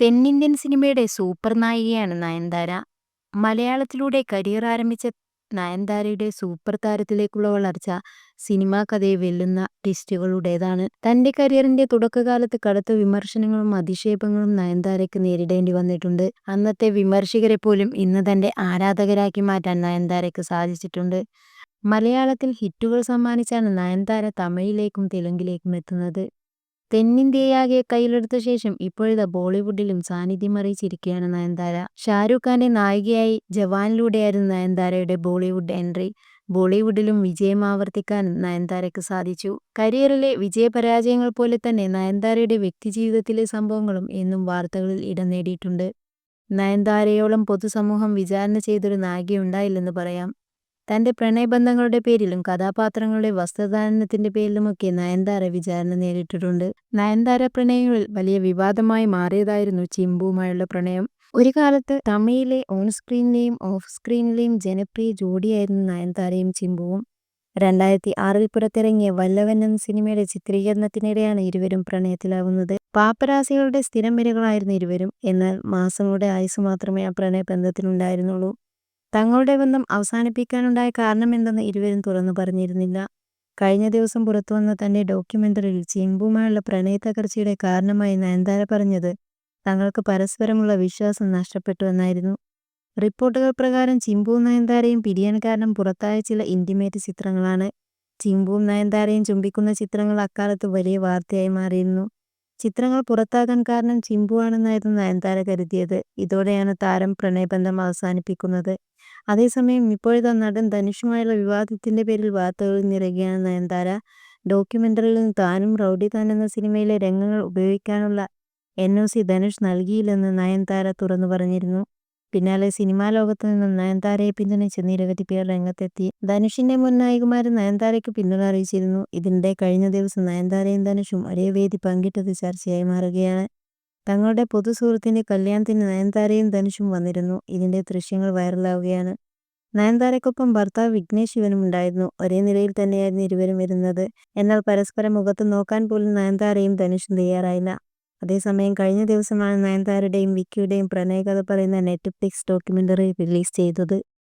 തെന്നിന്ത്യൻ സിനിമയുടെ സൂപ്പർ നായികയാണ് നയൻതാര. മലയാളത്തിലൂടെ കരിയർ ആരംഭിച്ച നയൻതാരയുടെ സൂപ്പർ താരത്തിലേക്കുള്ള വളർച്ച സിനിമാ കഥയെ വെല്ലുന്ന ട്വിസ്റ്റുകളുടേതാണ്. തന്റെ കരിയറിന്റെ തുടക്കകാലത്ത് കടുത്ത വിമർശനങ്ങളും അധിക്ഷേപങ്ങളും നയൻതാരയ്ക്ക് നേരിടേണ്ടി വന്നിട്ടുണ്ട്. അന്നത്തെ വിമർശകരെ പോലും ഇന്ന് തന്റെ ആരാധകരാക്കി മാറ്റാൻ നയൻതാരയ്ക്ക് സാധിച്ചിട്ടുണ്ട്. മലയാളത്തിൽ ഹിറ്റുകൾ സമ്മാനിച്ചാണ് നയൻതാര തമിഴിലേക്കും തെലുങ്കിലേക്കും എത്തുന്നത്. തെന്നിന്ത്യയാകെ കയ്യിലെടുത്ത ശേഷം ഇപ്പോഴിതാ ബോളിവുഡിലും സാന്നിധ്യം അറിയിച്ചിരിക്കുകയാണ് നയൻതാര. ഷാരൂഖ് ഖാന്റെ നായികയായി ജവാനിലൂടെയായിരുന്നു നയൻതാരയുടെ ബോളിവുഡ് എൻട്രി. ബോളിവുഡിലും വിജയം ആവർത്തിക്കാനും നയൻതാരയ്ക്ക് സാധിച്ചു. കരിയറിലെ വിജയപരാജയങ്ങൾ പോലെ തന്നെ നയൻതാരയുടെ വ്യക്തിജീവിതത്തിലെ സംഭവങ്ങളും എന്നും വാർത്തകളിൽ ഇടം നേടിയിട്ടുണ്ട്. നയൻതാരയോളം പൊതുസമൂഹം വിചാരണ ചെയ്തൊരു നായികയുണ്ടായില്ലെന്ന് പറയാം. തന്റെ പ്രണയബന്ധങ്ങളുടെ പേരിലും കഥാപാത്രങ്ങളുടെ വസ്ത്രധാരണത്തിന്റെ പേരിലുമൊക്കെ നയൻതാര വിചാരണ നേരിട്ടിട്ടുണ്ട്. നയൻതാര പ്രണയങ്ങളിൽ വലിയ വിവാദമായി മാറിയതായിരുന്നു ചിമ്പുവുമായുള്ള പ്രണയം. ഒരു കാലത്ത് തമിഴിലെ ഓൺ സ്ക്രീനിലെയും ഓഫ് സ്ക്രീനിലെയും ജനപ്രിയ ജോഡിയായിരുന്നു നയൻതാരയും ചിമ്പുവും. രണ്ടായിരത്തി ആറിൽ പുറത്തിറങ്ങിയ വല്ലവൻ എന്ന സിനിമയുടെ ചിത്രീകരണത്തിനിടെയാണ് ഇരുവരും പ്രണയത്തിലാവുന്നത്. പാപ്പരാസികളുടെ സ്ഥിരം വരികളായിരുന്നു ഇരുവരും. എന്നാൽ മാസങ്ങളുടെ ആയുസ് മാത്രമേ ആ പ്രണയബന്ധത്തിനുണ്ടായിരുന്നുള്ളൂ. തങ്ങളുടെ ബന്ധം അവസാനിപ്പിക്കാനുണ്ടായ കാരണം എന്തെന്ന് ഇരുവരും തുറന്നു പറഞ്ഞിരുന്നില്ല. കഴിഞ്ഞ ദിവസം പുറത്തുവന്ന തന്റെ ഡോക്യുമെന്ററിയിൽ ചിമ്പുമായുള്ള പ്രണയത്തകർച്ചയുടെ കാരണമായി നയൻതാര പറഞ്ഞത് തങ്ങൾക്ക് പരസ്പരമുള്ള വിശ്വാസം നഷ്ടപ്പെട്ടു എന്നായിരുന്നു. റിപ്പോർട്ടുകൾ പ്രകാരം ചിമ്പുവും നയൻതാരയും പിരിയാൻ കാരണം പുറത്തായ ചില ഇന്റിമേറ്റ് ചിത്രങ്ങളാണ്. ചിമ്പുവും നയൻതാരയും ചുംബിക്കുന്ന ചിത്രങ്ങൾ അക്കാലത്ത് വലിയ വാർത്തയായി മാറിയിരുന്നു. ചിത്രങ്ങൾ പുറത്താകാൻ കാരണം ചിമ്പുവാണെന്നായിരുന്നു നയൻതാര കരുതിയത്. ഇതോടെയാണ് താരം പ്രണയബന്ധം അവസാനിപ്പിക്കുന്നത്. അതേസമയം ഇപ്പോഴത്തെ നടൻ ധനുഷുമായുള്ള വിവാദത്തിന്റെ പേരിൽ വാർത്തകൾ നിറയുകയാണ് നയൻതാര. ഡോക്യുമെന്ററിയിൽ താനും റൗഡി താൻ എന്ന സിനിമയിലെ രംഗങ്ങൾ ഉപയോഗിക്കാനുള്ള എൻഒസി ധനുഷ് നൽകിയില്ലെന്ന് നയൻതാര തുറന്നു പറഞ്ഞിരുന്നു. പിന്നാലെ സിനിമാ ലോകത്തു നിന്നും നയൻതാരയെ പിന്തുണച്ച് നിരവധി പേർ രംഗത്തെത്തി. ധനുഷിന്റെ മുൻ നായികമാരും നയൻതാരയ്ക്ക് പിന്തുണ അറിയിച്ചിരുന്നു. ഇതിനിടെ കഴിഞ്ഞ ദിവസം നയൻതാരയും ധനുഷും ഒരേ വേദി പങ്കിട്ടത് ചർച്ചയായി മാറുകയാണ്. തങ്ങളുടെ പൊതു സുഹൃത്തിന്റെ കല്യാണത്തിന് നയൻതാരയും ധനുഷും വന്നിരുന്നു. ഇതിന്റെ ദൃശ്യങ്ങൾ വൈറലാവുകയാണ്. നയൻതാരയ്ക്കൊപ്പം ഭർത്താവ് വിഘ്നേഷ് ശിവനും ഉണ്ടായിരുന്നു. ഒരേ നിലയിൽ തന്നെയായിരുന്നു ഇരുവരും ഇരുന്നത്. എന്നാൽ പരസ്പരം മുഖത്ത് നോക്കാൻ പോലും നയൻതാരയും ധനുഷും തയ്യാറായില്ല. അതേസമയം കഴിഞ്ഞ ദിവസമാണ് നയൻതാരയുടെയും വിക്കിയുടെയും പ്രണയകഥ പറയുന്ന നെറ്റ്ഫ്ലിക്സ് ഡോക്യുമെന്ററി റിലീസ് ചെയ്തത്.